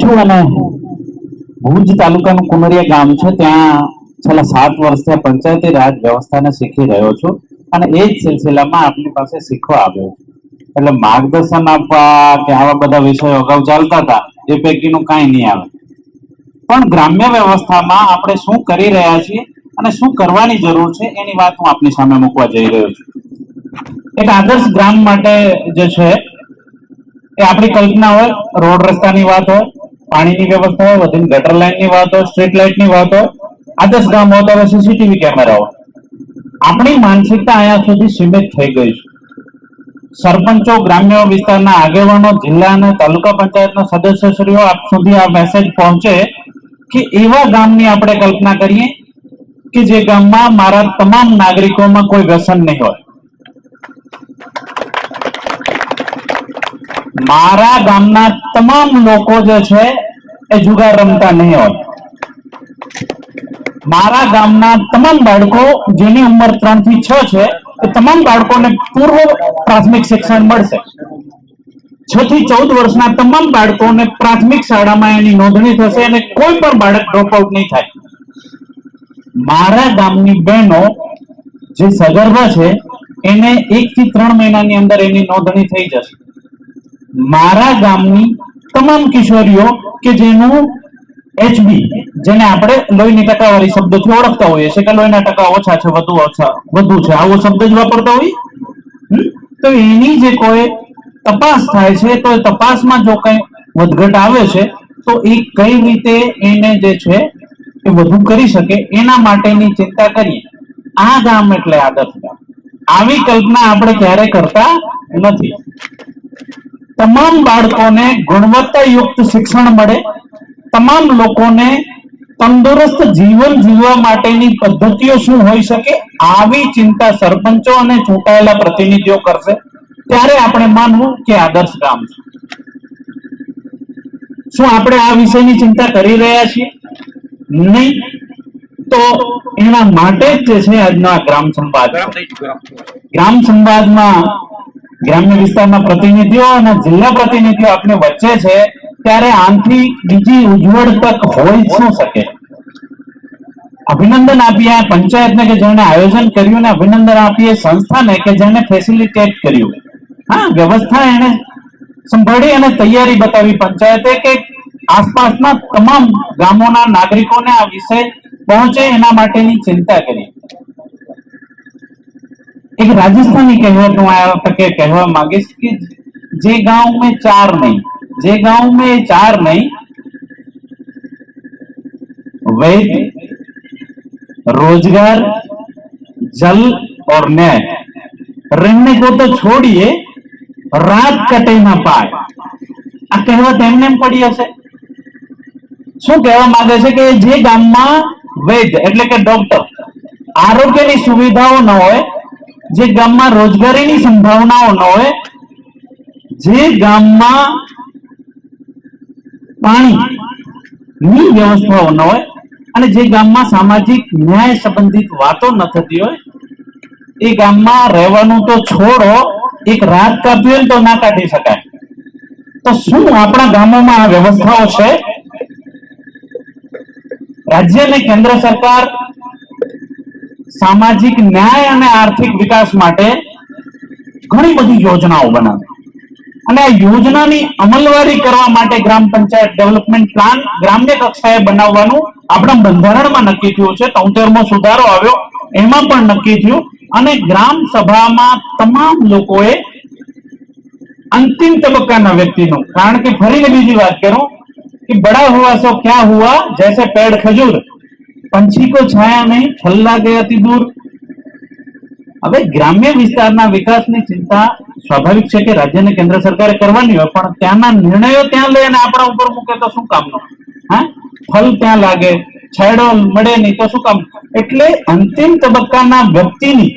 છું અને ભુજ તાલુકાનું કુનરિયા ગામ છે. ત્યાં છેલ્લા સાત વર્ષથી પંચાયતી રાજ વ્યવસ્થાને શીખી રહ્યો છું અને એ જ સિલસિલામાં આપની પાસે શીખવા આવ્યો એટલે માર્ગદર્શન આપવા કે આવા બધા વિષયો અગાઉ ચાલતા હતા, એ પૈકીનું કાંઈ નહીં આવે. પણ ગ્રામ્ય વ્યવસ્થામાં આપણે શું કરી રહ્યા છીએ અને શું કરવાની જરૂર છે, એની વાત હું આપની સામે મૂકવા જઈ રહ્યો છું. એક આદર્શ ગ્રામ માટે જે છે એ આપણી કલ્પના હોય, રોડ રસ્તાની વાત હોય, પાણીની વ્યવસ્થા હોય, વધીને ગટર લાઇનની વાત હોય સ્ટ્રીટ લાઇટની વાત હોય આદર્શ ગામ હોય તો હવે સીસીટીવી કેમેરા હોય. આપણી માનસિકતા અહીંયા સુધી સીમિત થઈ ગઈ છે. સરપંચો, ગ્રામ્ય વિસ્તારના આગેવાનો, જિલ્લા અને તાલુકા પંચાયતના સદસ્યશ્રીઓ આપ સુધી આ મેસેજ પહોંચે કે એવા ગામની આપણે કલ્પના કરીએ કે જે ગામમાં મારા તમામ નાગરિકોમાં કોઈ વ્યસન નહીં હોય. મારા ગામના તમામ લોકો જે છે એ જુગાર રમતા નહીં હોય મારા ગામના તમામ બાળકો જેની ઉંમર ત્રણથી છ છે, એ તમામ બાળકોને પૂર્વ પ્રાથમિક શિક્ષણ મળશે. છ થી ચૌદ વર્ષના તમામ બાળકોને પ્રાથમિક શાળામાં એની નોંધણી થશે અને કોઈ પણ બાળક ડ્રોપઆઉટ નહીં થાય. મારા ગામની બહેનો જે સગર્ભા છે, એને એક થી ત્રણ મહિનાની અંદર એની નોંધણી થઈ જશે. મારા ગામની તમામ કિશોરીઓ કે જેનું એચબી જેને આપણે લોહીની ટકાવારી શબ્દથી ઓળખતા હોઈએ છીએ કે લોહીના ટકા ઓછા છે, વધુ ઓછા, વધુ છે, આવો શબ્દ જ વાપરતા હોઈએ તો એની જે કોઈ તપાસ થાય છે, તો તપાસમાં જો કઈ વધઘટ આવે છે, તો એ કઈ રીતે એને જે છે એ વધુ કરી શકે, એના માટેની ચિંતા કરીએ. આ ગામ એટલે આદર્શ ગામ. આવી કલ્પના આપણે ક્યારે કરતા નથી. તમામ બાળકોને ગુણવત્તાયુક્ત શિક્ષણ મળે તમામ લોકોને તંદુરસ્ત જીવન જીવવા માટેની પદ્ધતિઓ શું હોઈ શકે આવી ચિંતા સરપંચો અને ચૂંટાયેલા પ્રતિનિધિઓ કરશે. ત્યારે આપણે માનવું કે આદર્શ ગામ છે. શું આપણે આ વિષયની ચિંતા કરી રહ્યા છીએ? નહીં. તો એના માટે જ છે આજનો આ ગ્રામ સંવાદ. ગ્રામ સંવાદમાં ગ્રામ્ય વિસ્તારના પ્રતિનિધિઓ અને જિલ્લા પ્રતિનિધિઓ આપણે વચ્ચે છે, ત્યારે આનાથી બીજી ઉજ્જવળ તક હોય શું શકે? અભિનંદન આપીએ પંચાયતને કે જેણે આયોજન કર્યું ને અભિનંદન આપીએ સંસ્થાને કે જેણે ફેસિલિટેટ કર્યું? હા, વ્યવસ્થા એને સંભાળી અને તૈયારી બતાવી. પંચાયતે કે આસપાસના તમામ ગામોના નાગરિકોને આ વિષય પહોંચે એના માટેની ચિંતા કરી. एक राजस्थानी कहावत हूँ आया तक कहवा मांगीश कि जे गांव में चार नहीं जे गांव में चार नहीं वैध रोजगार जल और न्याय रहने को तो छोड़िए રાત કટે ના પાય આ કહેવત એમને એમ પડી હશે શું કહેવા માંગે છે કે જે ગામમાં વૈદ્ય એટલે કે ડોક્ટર આરોગ્યની સુવિધાઓ ન હોય જે ગામમાં રોજગારીની સંભાવનાઓ ન હોય, જે ગામમાં પાણીની વ્યવસ્થાઓ ન હોય અને જે ગામમાં સામાજિક ન્યાય સંબંધિત વાતો ન થતી હોય, એ ગામમાં રહેવાનું તો છોડો, એક રાત કાપી હોય તો ના કાઢી શકાય. તો શું આપણા ગામોમાં આ વ્યવસ્થાઓ છે? રાજ્ય અને કેન્દ્ર સરકાર સામાજિક ન્યાય અને આર્થિક વિકાસ માટે ઘણી બધી યોજનાઓ બનાવી. અને આ યોજનાની અમલવારી કરવા માટે ગ્રામ પંચાયત ડેવલપમેન્ટ પ્લાન ગ્રામ્ય કક્ષાએ બનાવવાનું આપણા બંધારણમાં નક્કી થયું છે. તોતેરમો સુધારો આવ્યો, એમાં પણ નક્કી થયું. અને ગ્રામ સભામાં તમામ લોકોએ અંતિમ તબક્કાના વ્યક્તિનું, કારણ કે ફરીને બીજી વાત કરું, કે બડા હુઆ સો ક્યાં હુઆ જૈસે પેડ ખજૂર. પંછી કો છાયા નહીં છલ્લા ગયાથી દૂર. હવે ગ્રામ્ય વિસ્તારના વિકાસની ચિંતા સ્વાભાવિક છે કે રાજ્ય અને કેન્દ્ર સરકારે કરવાની હોય, પણ ત્યાંના નિર્ણયો ત્યાં લે અને આપણા ઉપર મૂકે તો શું કામનો? હા? ફલ ત્યાં લાગે, છાયડો મળે નહીં તો શું કામ? એટલે અંતિમ તબક્કાના વ્યક્તિની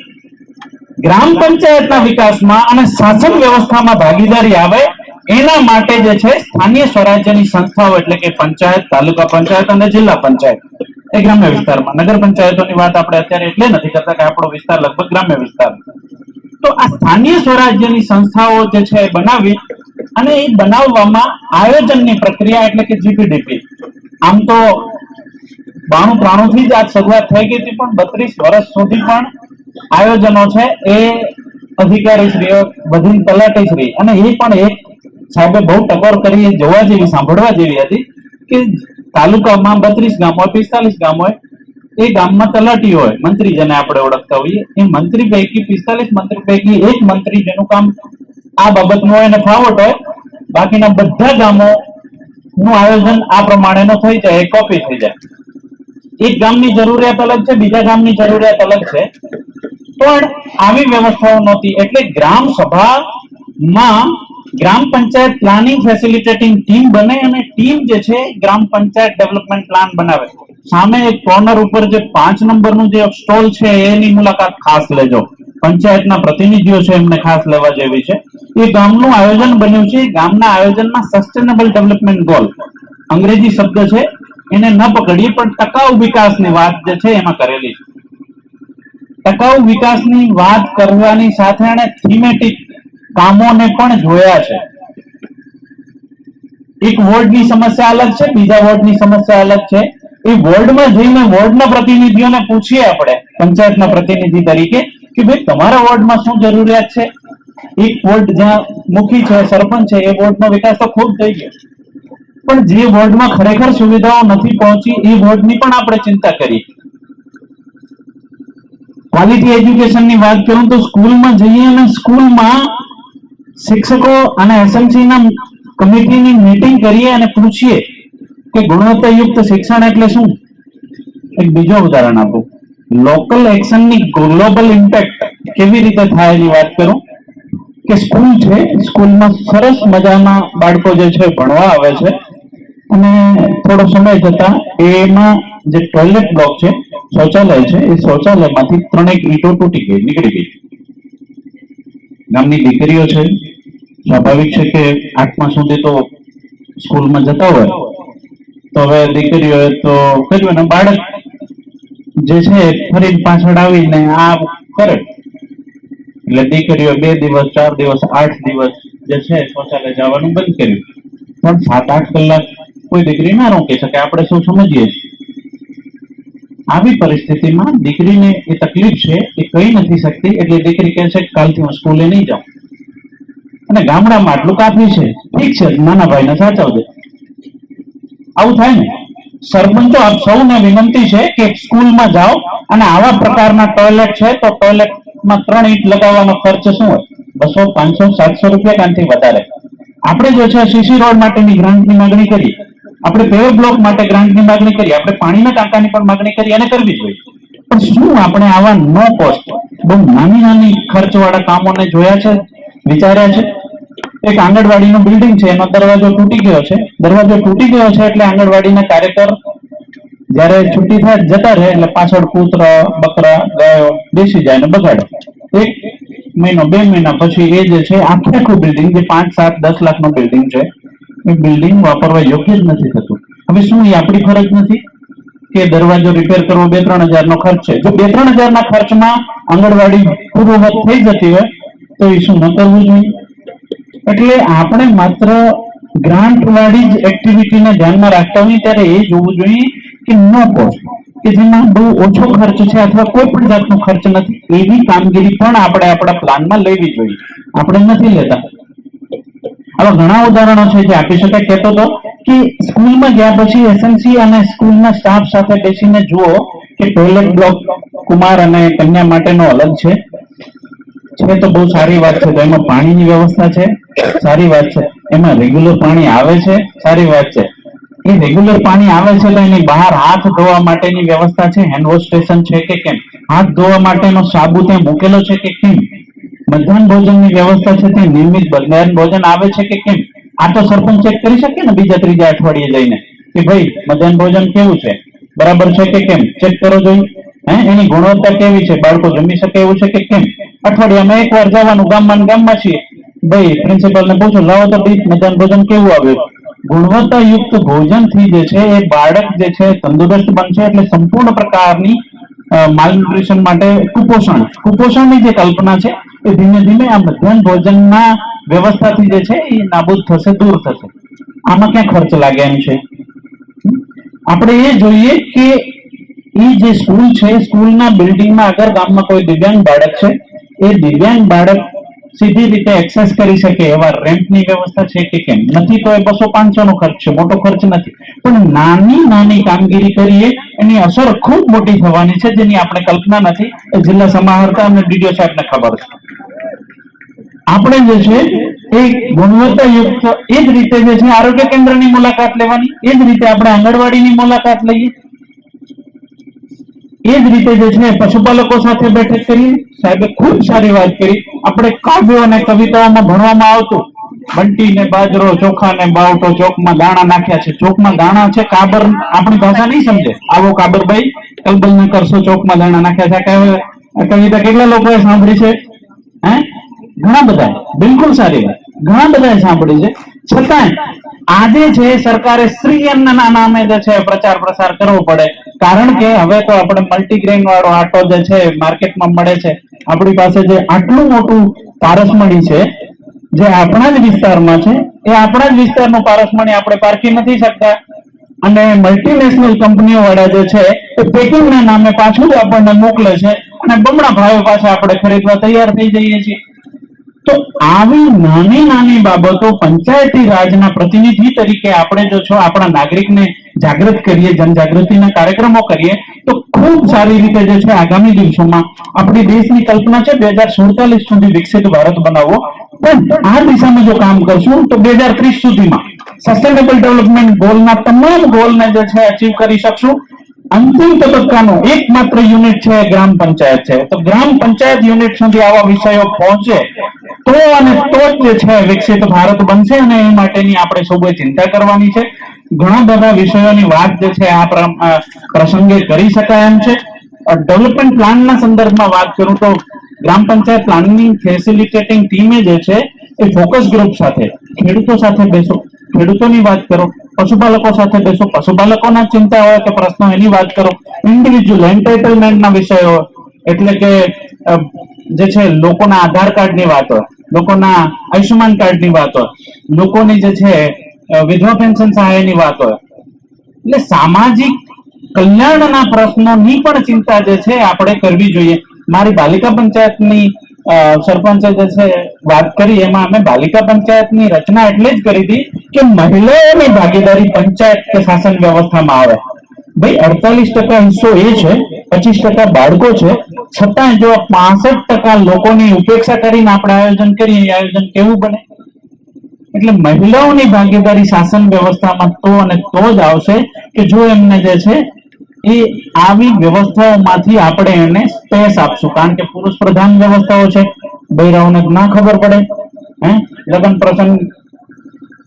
ગ્રામ પંચાયતના વિકાસમાં અને શાસન વ્યવસ્થામાં ભાગીદારી આવે, એના માટે જે છે સ્થાનિય સ્વરાજ્યની સંસ્થાઓ એટલે કે પંચાયત, તાલુકા પંચાયત અને જિલ્લા પંચાયત. ગ્રામ્ય વિસ્તારમાં. નગર પંચાયતોની વાત આપણે અત્યારે એટલે નથી કરતા કે આપણો વિસ્તાર લગભગ ગ્રામ્ય વિસ્તાર તો આ સ્થાનીય સ્વરાજ્યની સંસ્થાઓ જે છે એ બનાવી અને એ બનાવવામાં આયોજનની પ્રક્રિયા એટલે કે જીપીડીપી. આમ તો બાણું ત્રાણું જ આ શરૂઆત થઈ ગઈ હતી, પણ બત્રીસ વર્ષ સુધી પણ આયોજનો છે એ અધિકારી શ્રીઓ બધી તલાટી શ્રી અને એ પણ એક સાહેબે બહુ ટકોર કરી, જોવા જેવી, સાંભળવા જેવી હતી કે તાલુકામાં બત્રીસ ગામ હોય, પિસ્તાલીસ ગામ હોય, એ ગામમાં તલાટી હોય, મંત્રી જેને આપણે ઓળખતા હોઈએ, એ મંત્રી પૈકી, પિસ્તાલીસ મંત્રી પૈકી એક મંત્રી જેનું કામ આ બાબતનું હોય અને ફાવટ હોય, બાકીના બધા ગામો નું આયોજન આ પ્રમાણેનો થઈ જાય કોપી થઈ જાય. એક ગામની જરૂરિયાત અલગ છે, બીજા ગામની જરૂરિયાત અલગ છે. પણ આવી વ્યવસ્થાઓ નહોતી, એટલે ગ્રામ સભામાં gram panchayat planning facilitating team બને અને ટીમ જે છે, ગ્રામ પંચાયત ડેવલપમેન્ટ પ્લાન બનાવે સામે એક કોર્નર ઉપર જે પાંચ નંબરનું જે સ્ટોલ છે, એની મુલાકાત ખાસ લેજો. પંચાયતના પ્રતિનિધિઓ છે, એમને ખાસ લેવા જેવી છે. એ ગામનું આયોજન બન્યું છે. ગામના આયોજનમાં સસ્ટેનેબલ ડેવલપમેન્ટ ગોલ અંગ્રેજી શબ્દ છે, એને ન પકડીએ, પણ ટકાઉ વિકાસની વાત જે છે, એમાં કરેલી છે. ટકાઉ વિકાસની વાત કરવાની સાથે એને થીમેટિક કામોને પણ જોયા છે. એક વોર્ડની સમસ્યા અલગ છે, બીજા વોર્ડની સમસ્યા અલગ છે. એ વોર્ડમાં જઈને વોર્ડના પ્રતિનિધિઓને પૂછીએ આપણે, પંચાયતના પ્રતિનિધિ તરીકે, કે ભાઈ તમારા વોર્ડમાં શું જરૂરિયાત છે? એક વોર્ડ જ્યાં મુખી છે, સરપંચ છે, એ વોર્ડનો વિકાસ તો ખૂબ થઈ ગયો. પણ જે વોર્ડમાં ખરેખર સુવિધાઓ નથી પહોંચી, એ વોર્ડની પણ આપણે ચિંતા કરી ક્વોલિટી એજ્યુકેશનની વાત કરું તો સ્કૂલમાં જઈએ અને સ્કૂલમાં શિક્ષકો અને એસએમસી ના કમિટીની મીટિંગ કરીએ અને પૂછીએ કે ગુણવત્તાયુક્ત શિક્ષણ એટલે શું? એક બીજો ઉદાહરણ આપો. લોકલ એક્શનની ગ્લોબલ ઇમ્પેક્ટ કેવી રીતે થાય એની વાત કરું? કે સ્કૂલ છે સ્કૂલમાં સરસ મજાના બાળકો જે છે ભણવા આવે છે અને થોડો સમય જતા એમાં જે ટોયલેટ બ્લોક છે, શૌચાલય છે, એ શૌચાલયમાંથી ત્રણેક ઈંટો તૂટી ગઈ, નીકળી ગઈ. ગામની દીકરીઓ છે સ્વાભાવિક છે કે આઠમા સુધી તો સ્કૂલમાં જતા હોય. તો હવે દીકરીઓ તો કર્યું ને, બાળક જે છે ફરી પાછળ આવીને આ કરે. એટલે દીકરીઓ બે દિવસ, ચાર દિવસ, આઠ દિવસ જે છે શૌચાલય જવાનું બંધ કર્યું. પણ સાત આઠ કલાક કોઈ દીકરી ના રોકી શકે, આપણે શું સમજીએ આવી પરિસ્થિતિમાં દીકરીને એ તકલીફ છે એ કહી નથી શકતી, એટલે દીકરી કહે છે કાલથી હું સ્કૂલે નહીં જાઉં. અને ગામડામાં આટલું કાફી છે, ઠીક છે, નાના ભાઈને સાચવજે. આવું થાય ને? સરપંચો આપ સૌને વિનંતી છે કે સ્કૂલમાં જાઓ અને આવા પ્રકારના ટોયલેટ છે, તો ટોયલેટમાં ત્રણ ઈંટ લગાવવાનો ખર્ચ શું હોય? બસો, પાંચસો, સાતસો રૂપિયા કાંથી વધારે. આપણે જો છે સીસી રોડ માટેની ગ્રાન્ટની માગણી કરી આપણે પેવર બ્લોક માટે ગ્રાન્ટની માગણી કરી આપણે પાણીના ટાંકાની પણ માંગણી કરી અને કરવી જોઈએ. પણ શું આપણે આવા નો કોસ્ટ બહુ નાની નાની ખર્ચવાળા કામોને જોયા છે? વિચાર્યા છે? એક આંગણવાડીનું બિલ્ડિંગ છે, એનો દરવાજો તૂટી ગયો છે. દરવાજો તૂટી ગયો છે એટલે આંગણવાડીના કાર્યકર જયારે છુટ્ટી થાય જતા રહે એટલે પાછળ કૂતરા, બકરા, ગાયો બેસી જાય ને બગાડે. એક મહિનો, બે મહિના પછી એ જે છે, આખે આખું બિલ્ડિંગ જે પાંચ, સાત, દસ લાખનું બિલ્ડિંગ છે, એ બિલ્ડિંગ વાપરવા યોગ્ય જ નથી થતું. હવે શું એ આપણી ફરજ નથી? કે દરવાજો રિપેર કરવો બે, ત્રણ હજાર નો ખર્ચ છે. જો બે, ત્રણ હજારના ખર્ચમાં આંગણવાડી પૂર્વવત થઈ જતી હોય તો એ શું ન કરવું જોઈએ? એટલે આપણે માત્ર ગ્રાન્ટ વાળી જ એક્ટિવિટીને ધ્યાનમાં રાખતા હોઈએ ત્યારે એ જોવું જોઈએ કે નો કોસ્ટ કે જેમાં બહુ ઓછો ખર્ચ છે અથવા કોઈ પણ જાતનો ખર્ચ નથી, એવી કામગીરી પણ આપણે આપણા પ્લાનમાં લેવી જોઈએ. આપણે નથી લેતા. આવા ઘણા ઉદાહરણો છે જે આપી શકાય. કહેતો હતો કે સ્કૂલમાં ગયા પછી એસએમસી અને સ્કૂલના સ્ટાફ સાથે બેસીને જુઓ કે ટોયલેટ બ્લોક કુમાર અને કન્યા માટેનો અલગ છે. છે તો બહુ સારી વાત છે. તો એમાં પાણીની વ્યવસ્થા છે? સારી વાત છે. એમાં રેગ્યુલર પાણી આવે છે? સારી વાત છે. એ રેગ્યુલર પાણી આવે છે તો એની બહાર હાથ ધોવા માટેની વ્યવસ્થા છે? હેન્ડ સ્ટેશન છે કે કેમ? હાથ ધોવા માટેનો સાબુ ત્યાં મૂકેલો છે કે કેમ? મધ્યાહન ભોજનની વ્યવસ્થા છે? તે નિયમિત મધ્યાહન ભોજન આવે છે કે કેમ? આ તો સરપંચ ચેક કરી શકે ને બીજા ત્રીજા અઠવાડિયે જઈને? કે ભાઈ, મધ્યાહન ભોજન કેવું છે? બરાબર છે કે કેમ? ચેક કરો જોઈએ હે? એની ગુણવત્તા કેવી છે? બાળકો જમી શકે એવું છે કે કેમ? અઠવાડિયામાં એક વાર જવાનું ગામમાં ગામમાં છીએ. ભાઈ પ્રિન્સિપલ ને પૂછો, લાવો તો બી મધ્યાહન ભોજન કેવું આવ્યું? ગુણવત્તાયુક્ત ભોજનથી જે છે, એ બાળક જે છે, તંદુરસ્ત બનશે એટલે સંપૂર્ણ પ્રકારની માલન્યુટ્રિશન માટે કુપોષણ. કુપોષણની જે કલ્પના છે, એ ધીમે ધીમે આ મધ્યાહન ભોજનના વ્યવસ્થાથી જે છે, એ નાબૂદ થશે, દૂર થશે. આમાં ક્યાં ખર્ચ લાગે એમ છે? આપણે એ જોઈએ કે એ જે સ્કૂલ છે, સ્કૂલના બિલ્ડિંગમાં અગર ગામમાં કોઈ દિવ્યાંગ બાળક છે એ દિવ્યાંગ બાળક સીધી રીતે એક્સેસ કરી શકે એવા રેમ્પની વ્યવસ્થા છે કે કેમ? નથી તો એ બસો પાંચસો નો ખર્ચ છે, મોટો ખર્ચ નથી. પણ નાની નાની કામગીરી કરીએ, એની અસર ખૂબ મોટી થવાની છે, જેની આપણે કલ્પના નથી. એ જિલ્લા સમાહર્તા અને ડીડીઓ સાહેબને ખબર છે. આપણે જે છે, એ ગુણવત્તાયુક્ત એ જ રીતે જે છે, આરોગ્ય કેન્દ્રની મુલાકાત લેવાની, એ જ રીતે આપણે આંગણવાડીની મુલાકાત લઈએ. એ જ રીતે જે છે પશુપાલકો સાથે બેઠક કરી, સાહેબે ખૂબ સારી વાત કરી. આપણે કાવ્યો અને કવિતાઓમાં ભણવામાં આવતું. બંટી ને બાજરો ચોખા ને બાવટો, ચોકમાં દાણા નાખ્યા છે. ચોકમાં દાણા છે, કાબર આપણી ભાષા નહીં સમજે. આવો કાબરભાઈ કલબલ ન કરશો, ચોકમાં દાણા નાખ્યા છે. કવિતા કેટલા લોકોએ સાંભળી છે? હે? ઘણા બધા બિલકુલ સારી વાત. ઘણા બધાએ સાંભળી છે. છતાંય આજે છે સરકારે સ્ત્રી નામે જે છે પ્રચાર પ્રસાર કરવો પડે કારણ કે હવે તો આપણે મલ્ટીગ્રેન વાળો આટો જે છે માર્કેટમાં મળે છે, આપણી પાસે જે આટલું મોટું પારસમણી છે, જે આપણા જ વિસ્તારમાં છે, એ આપણા જ વિસ્તારનું પારસમણી આપણે પારખી નથી શકતા. અને મલ્ટીનેશનલ કંપનીઓ વાળા જે છે, એ પેકિંગના નામે પાછું જ આપણને મોકલે છે અને બમણા ભાવે પાસે આપણે ખરીદવા તૈયાર થઈ જઈએ છીએ. તો આવી નાની નાની બાબતો પંચાયતી રાજના પ્રતિનિધિ તરીકે આપણે જો છો, આપણા નાગરિકને જાગૃત કરીએ, જનજાગૃતિના કાર્યક્રમો કરીએ, તો ખૂબ સારી રીતે જે છે આગામી દિવસોમાં આપણી દેશની કલ્પના છે બે સુધી વિકસિત ભારત બનાવવો. પણ આ દિશામાં જો કામ કરશું, તો બે સુધીમાં સસ્ટેનેબલ ડેવલપમેન્ટ ગોલના તમામ ગોલને જે છે અચીવ કરી શકશું. અંતિમ તબક્કાનો એકમાત્ર યુનિટ છે ગ્રામ પંચાયત છે. તો ગ્રામ પંચાયત યુનિટ સુધી આવા વિષયો પહોંચે તો અને તો જ જે છે વિકસિત ભારત બનશે અને એ માટેની આપણે સૌએ ચિંતા કરવાની છે. ઘણા બધા વિષયોની વાત જે છે આ પ્રસંગે કરી શકાય એમ છે. ડેવલપમેન્ટ પ્લાનના સંદર્ભમાં વાત કરું તો ગ્રામ પંચાયત પ્લાનિંગ ફેસિલિટેટિંગ ટીમે જે છે એ ફોકસ ગ્રુપ સાથે, ખેડૂતો સાથે બેસો. ખેડૂતોની વાત કરો, પશુપાલકો સાથે બેસો. પશુપાલકોના ચિંતા હોય કે પ્રશ્નો એની વાત કરો. ઇન્ડિવિજ્યુઅલ એન્ટરટેનમેન્ટના વિષયો એટલે કે જે છે લોકોના આધાર કાર્ડની વાત હોય, લોકોના આયુષ્યમાન કાર્ડની વાત હોય, લોકોની જે છે વિધવા પેન્શન સહાયની વાત હોય. એટલે સામાજિક કલ્યાણના પ્રશ્નોની પણ ચિંતા જે છે, આપણે કરવી જોઈએ. મારી બાલિકા પંચાયતની સરપંચે જે છે, વાત કરી, એમાં અમે બાલિકા પંચાયતની રચના એટલે જ કરી હતી કે મહિલાઓની ભાગીદારી પંચાયત કે શાસન વ્યવસ્થામાં આવે. ભાઈ, અડતાલીસ ટકા હિસ્સો એ છે, પચીસ ટકા બાળકો છે. છતાં જો પાસઠ ટકા લોકોની ઉપેક્ષા કરીને આપણે આયોજન કરીએ આયોજન કેવું બને? એટલે મહિલાઓની ભાગીદારી શાસન વ્યવસ્થામાં તો અને તો જ આવશે કે જો એમને જે છે એ આવી વ્યવસ્થાઓમાંથી આપણે એને સ્પેસ આપશું. કારણ કે પુરુષ પ્રધાન વ્યવસ્થાઓ છે. બૈરાઓને ના ખબર પડે. હે? લગ્ન પ્રસંગ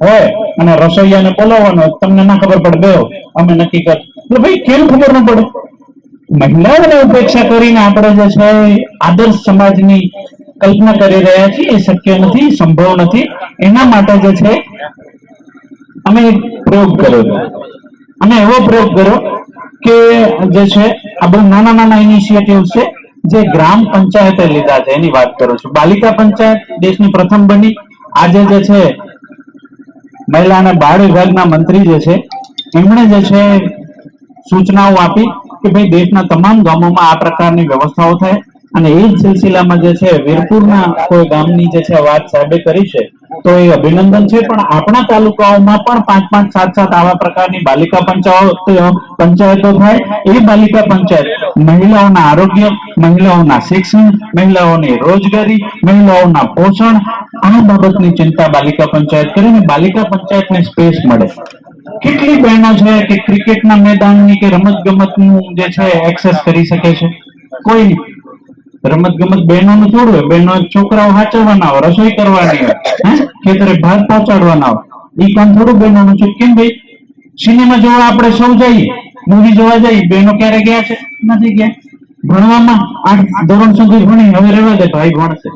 હોય અને રસોઈયાને બોલાવવાનો તમને ના ખબર પડે. ગયો. અમે નક્કી કર. એટલે ભાઈ, કેમ ખબર ન પડે? મહિલાઓને ઉપેક્ષા કરીને આપણે જે છે આદર્શ સમાજની કલ્પના કરી રહ્યા છીએ, એ શક્ય નથી, સંભવ નથી. એના માટે જે છે, અમે પ્રયોગ કર્યો અમે એવો પ્રયોગ કર્યો કે જે છે, આ બહુ નાના નાના ઇનિશિયેટિવ છે, જે ગ્રામ પંચાયતે લીધા છે, એની વાત કરું છું. બાલિકા પંચાયત દેશની પ્રથમ બની. આજે જે છે મહિલા અને બાળ વિભાગના મંત્રી જે છે, એમણે જે છે, સૂચનાઓ આપી કે ભાઈ દેશના તમામ ગામોમાં આ પ્રકારની વ્યવસ્થાઓ થાય. અને એ જ સિલસિલામાં જે છે, વીરપુરના કોઈ ગામની જે છે, વાત સાહેબે કરી છે, તો એ અભિનંદન છે, પણ આપણા તાલુકાઓમાં પણ પાંચ પાંચ સાત સાત આવા પ્રકારની બાલિકા પંચાયત, પંચાયતો થાય. એ બાલિકા પંચાયત મહિલાઓના આરોગ્ય, મહિલાઓના શિક્ષણ, મહિલાઓની રોજગારી, મહિલાઓના પોષણ, આ બાબતની ચિંતા બાલિકા પંચાયત કરીને બાલિકા પંચાયતને સ્પેસ મળે. કેટલી બહેનો છે કે ક્રિકેટના મેદાનની કે રમત ગમતનું જે છે, એક્સેસ કરી શકે છે? કોઈ નહીં. રમત ગમત બહેનોનું થોડું હોય બહેનો છોકરાઓ હાચવવાના હોય રસોઈ કરવાની હોય ખેતરે ભાત પહોંચાડવાના હોય એ કામ થોડું બહેનોનું છે. કેમ ભાઈ? સિનેમા જોવા આપણે સૌ જઈએ મૂવી જોવા જઈએ, બહેનો ક્યારે ગયા છે? નથી ગયા. ભણવામાં આઠ ધોરણ સુધી ભણી હવે રહેવા દે ભાઈ ભણશે.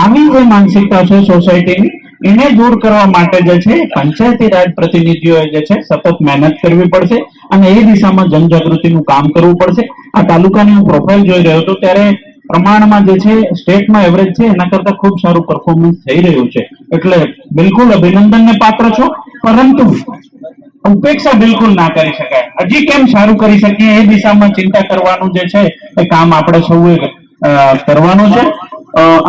આવી જે માનસિકતા છે સોસાયટીની? એને દૂર કરવા માટે જે છે, પંચાયતી રાજ પ્રતિનિધિઓએ જે છે, સતત મહેનત કરવી પડશે અને એ દિશામાં જનજાગૃતિનું કામ કરવું પડશે. આ તાલુકાની હું પ્રોફાઇલ જોઈ રહ્યો હતો, ત્યારે પ્રમાણમાં જે છે, સ્ટેટમાં એવરેજ છે, એના કરતા ખૂબ સારું પરફોર્મન્સ થઈ રહ્યું છે. એટલે બિલકુલ અભિનંદનને પાત્ર છો, પરંતુ ઉપેક્ષા બિલકુલ ના કરી શકાય. હજી કેમ સારું કરી શકીએ એ દિશામાં ચિંતા કરવાનું જે છે, એ કામ આપણે સૌએ કરવાનું છે.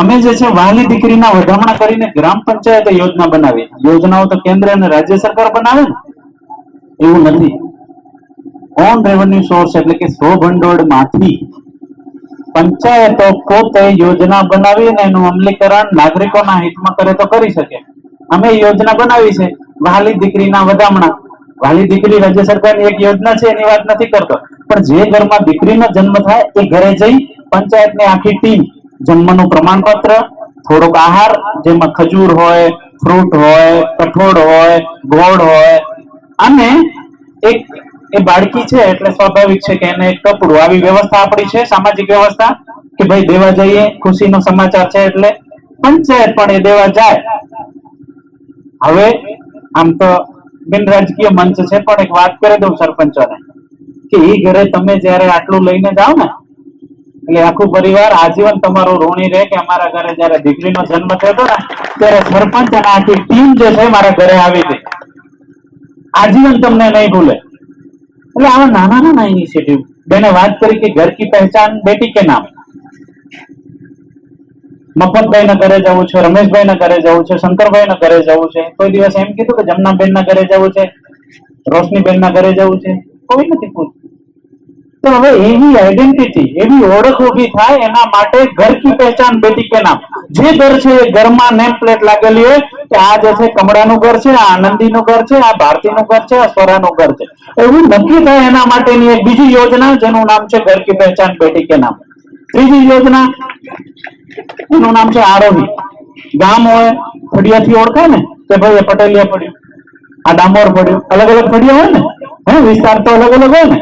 અમે જે છે, વાલી દીકરીના વધામણા કરીને ગ્રામ પંચાયત યોજના બનાવી. યોજનાઓ તો કેન્દ્ર અને રાજ્ય સરકાર બનાવે ને? એવું નથી. ઓન રેવન્યુ સોર્સ એટલે કે સ્વ ભંડોળમાંથી પંચાયતો પોતે યોજના બનાવીને એનું અમલીકરણ નાગરિકોના હિતમાં કરે તો કરી શકે. અમે યોજના બનાવી છે, વાલી દીકરીના વધામણા. વહાલી દીકરી રાજ્ય સરકારની એક યોજના છે, એની વાત નથી કરતો. પણ જે ઘરમાં દીકરીનો જન્મ થાય, એ ઘરે જઈ પંચાયતની આખી ટીમ જન્મનું પ્રમાણપત્ર, થોડોક આહાર, જેમાં ખજૂર હોય, ફ્રૂટ હોય, કઠોળ હોય, ગોળ હોય, અને એ બાળકી છે એટલે સ્વાભાવિક છે કે એને એક કપડું. આવી વ્યવસ્થા આપણી છે, સામાજિક વ્યવસ્થા, કે ભાઈ દેવા જઈએ, ખુશીનો સમાચાર છે એટલે પંચાયત પણ એ દેવા જાય. હવે આમ તો બિન રાજકીય મંચ છે, પણ એક વાત કરી દઉં સરપંચોને, કે એ ઘરે તમે જયારે આટલું લઈને જાઓ ને, એટલે આખું પરિવાર આજીવન તમારું ઋણી રહે કે અમારા ઘરે જયારે દીકરીનો જન્મ થયો હતો ને, ત્યારે સરપંચ અને આખી ટીમ જે છે મારા ઘરે આવી હતી આજીવન તમને નહીં ભૂલે. એટલે આવા નાના નાના ઇનિશિયેટિવ બેને વાત કરી કે ઘર કી પહેચાન બેટી કે નામ. મફતભાઈ ના ઘરે જવું છે રમેશભાઈ ના ઘરે જવું છે શંકરભાઈ ના ઘરે જવું છે. કોઈ દિવસ એમ કીધું કે જમનાબેન ના ઘરે જવું છે રોશનીબેન ના ઘરે જવું છે. કોઈ નથી પૂછતું. તો હવે એવી આઈડેન્ટિટી એવી ઓળખ ઊભી થાય એના માટે ઘર કી પહેચાન બેટી કે નામ. જે ઘર છે એ ઘરમાં નેમ પ્લેટ લાગેલી હોય કે આ જે છે કમળાનું ઘર છે, આ આનંદીનું ઘર છે, આ ભારતીનું ઘર છે, આ સ્વરાનું ઘર છે. એવું નક્કી થાય એના માટેની એક બીજી યોજના, જેનું નામ છે ઘર કી પહેચાન બેટી કે નામ. ત્રીજી યોજના, એનું નામ છે આરોહી. ગામ હોય, ફળિયાથી ઓળખાય ને, કે ભાઈ એ પટેલિયા પડ્યું આ ડામોર પડ્યું અલગ અલગ ફળિયા હોય ને? હે, વિસ્તાર તો અલગ અલગ હોય ને?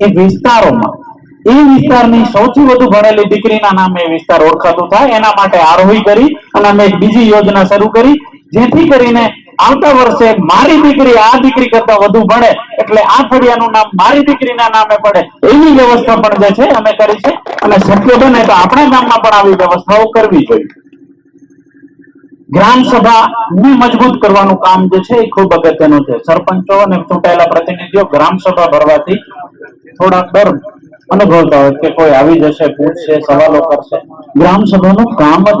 એ વિસ્તારોમાં. એ વિસ્તારની સૌથી વધુ ભણેલી દીકરીના નામે વિસ્તાર ઓળખાતો થાય, એના માટે આરોહી કરી અને અમે બીજી યોજના શરૂ કરી, જેથી કરીને આવતા વર્ષે મારી દીકરી આ દીકરી કરતા વધુ ભણે, એટલે આ ફળિયાનું નામ મારી દીકરીના નામે પડે, એવી વ્યવસ્થા પણ જે છે અમે કરી છે, અને શક્ય બને તો આપણા ગામમાં પણ આવી વ્યવસ્થાઓ કરવી જોઈએ. ગ્રામ સભાને મજબૂત કરવાનું કામ જે છે એ ખૂબ અગત્યનું છે. સરપંચો અને ચૂંટાયેલા પ્રતિનિધિઓ ગ્રામ સભા ભરવાથી થોડા ડર અનુભવતા હોય કે કોઈ આવી જશે, પૂછશે, સવાલો કરશે. ગ્રામ સભાનું કામ જ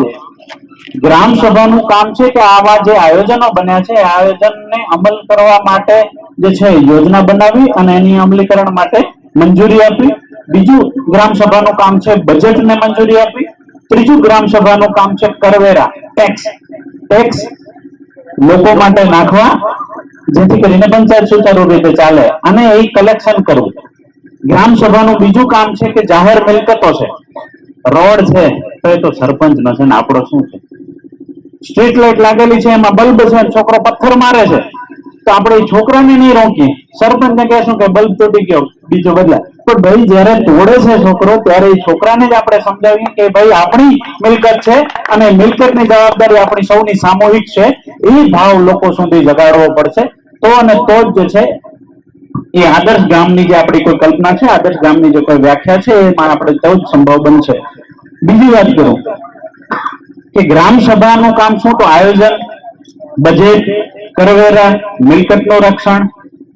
ગ્રામ સભાનું કામ છે કે આવા જે આયોજનો બન્યા છે આયોજનને અમલ કરવા માટે જે છે યોજના બનાવી અને એની અમલીકરણ માટે મંજૂરી આપી. બીજું ગ્રામ સભાનું કામ છે, બજેટને મંજૂરી આપી. ત્રીજું ગ્રામ સભાનું કામ છે, કરવેરા ટેક્સ ટેક્સ લોકો માટે નાખવા. જેથી કરીને પંચાયત સુચારુ રીતે ચાલે અને એ કલેક્શન કરવું. ગ્રામ સભાનું બીજું કામ છે કે જાહેર મિલકતો છે. રોડ છે, તો એ તો સરપંચ નો ને આપણો શું છે? સ્ટ્રીટ લાઇટ લાગેલી છે, એમાં બલ્બ છે છોકરો પથ્થર મારે છે. તો આપણે છોકરાને નહીં રોકીએ. સરપંચને કહેશું કે બલ્બ તૂટી ગયો, બીજો બદલા પણ ભાઈ, જયારે તોડે છે છોકરો, ત્યારે એ છોકરાને જ આપણે સમજાવીએ કે ભાઈ, આપણી મિલકત છે અને મિલકતની જવાબદારી આપણી સૌની સામૂહિક છે. એ ભાવ લોકો સુધી જગાડવો પડશે. તો અને તો જે છે એ આદર્શ ગામની જે આપણી કોઈ કલ્પના છે, આદર્શ ગામની જે કોઈ વ્યાખ્યા છે એમાં આપણે તો સંભવ બનશે બીજી વાત કરું કે ગ્રામ સભાનું કામ શું? તો આયોજન બજેટ કરવેરા, મિલકતનું રક્ષણ,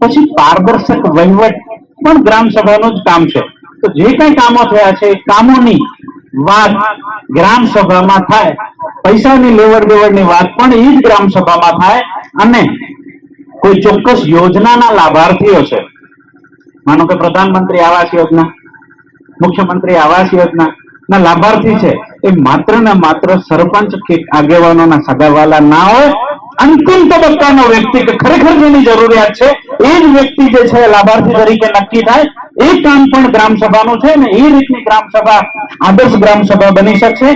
પછી પારદર્શક વહીવટ પણ ગ્રામ સભાનું જ કામ છે. તો જે કઈ કામો થયા છે કામોની વાત ગ્રામ સભામાં થાય. પૈસાની લેવડ દેવડની વાત પણ એ જ ગ્રામ સભામાં થાય અને કોઈ ચોક્કસ યોજનાના લાભાર્થીઓ છે? માનો કે પ્રધાનમંત્રી આવાસ યોજના, મુખ્યમંત્રી આવાસ યોજના, ના લાભાર્થી છે, એ માત્ર ને માત્ર સરપંચ કે આગેવાનોના સગાવાલા ના હોય, અંતિમ તબક્કાનો વ્યક્તિ કે ખરેખર જેની જરૂરિયાત છે, એ જ વ્યક્તિ જે છે લાભાર્થી તરીકે નક્કી થાય, એ કામ પણ ગ્રામ સભાનું છે ને એ રીતની ગ્રામ સભા આદર્શ ગ્રામ સભા બની શકશે?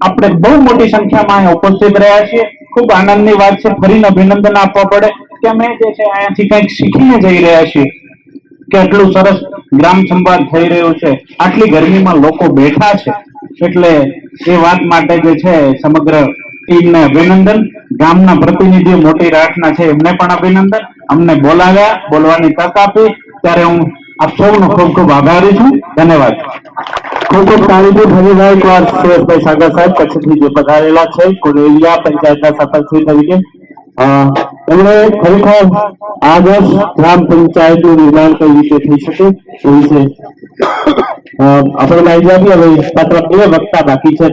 આપણે બહુ મોટી સંખ્યામાં અહીંયા ઉપસ્થિત રહ્યા છીએ. ખૂબ આનંદની વાત છે. ફરીને અભિનંદન આપવા પડે કે અમે જે છે અહીંયાથી કંઈક શીખીને જઈ રહ્યા છીએ. કે આટલું સરસ ગ્રામ સંવાદ થઈ રહ્યો છે. આટલી ગરમીમાં લોકો બેઠા છે. એટલે એ વાત માટે જે છે સમગ્ર ટીમને અભિનંદન. ગામના પ્રતિનિધિઓ મોટી રાઠના છે. એમને પણ અભિનંદન. અમને બોલાવ્યા, બોલવાની તક આપી. ત્યારે હું આપ સૌનો ખૂબ ખૂબ આભારી છું ધન્યવાદ ખૂબ ખૂબ તાળીથી ફરીવાર એકવાર સુરેશભાઈ સાગર સાહેબ કચ્છથી જે પધારેલા છે કોલેરિયા પંચાયતના સરપંચશ્રી તરીકે અ, એમણે ખરેખર આદર્શ ગ્રામ પંચાયતનું નિર્માણ કઈ રીતે થઈ શકે એ વિશે અ, આપણે માહિતી આપી હવે માત્ર બે વક્તા બાકી છે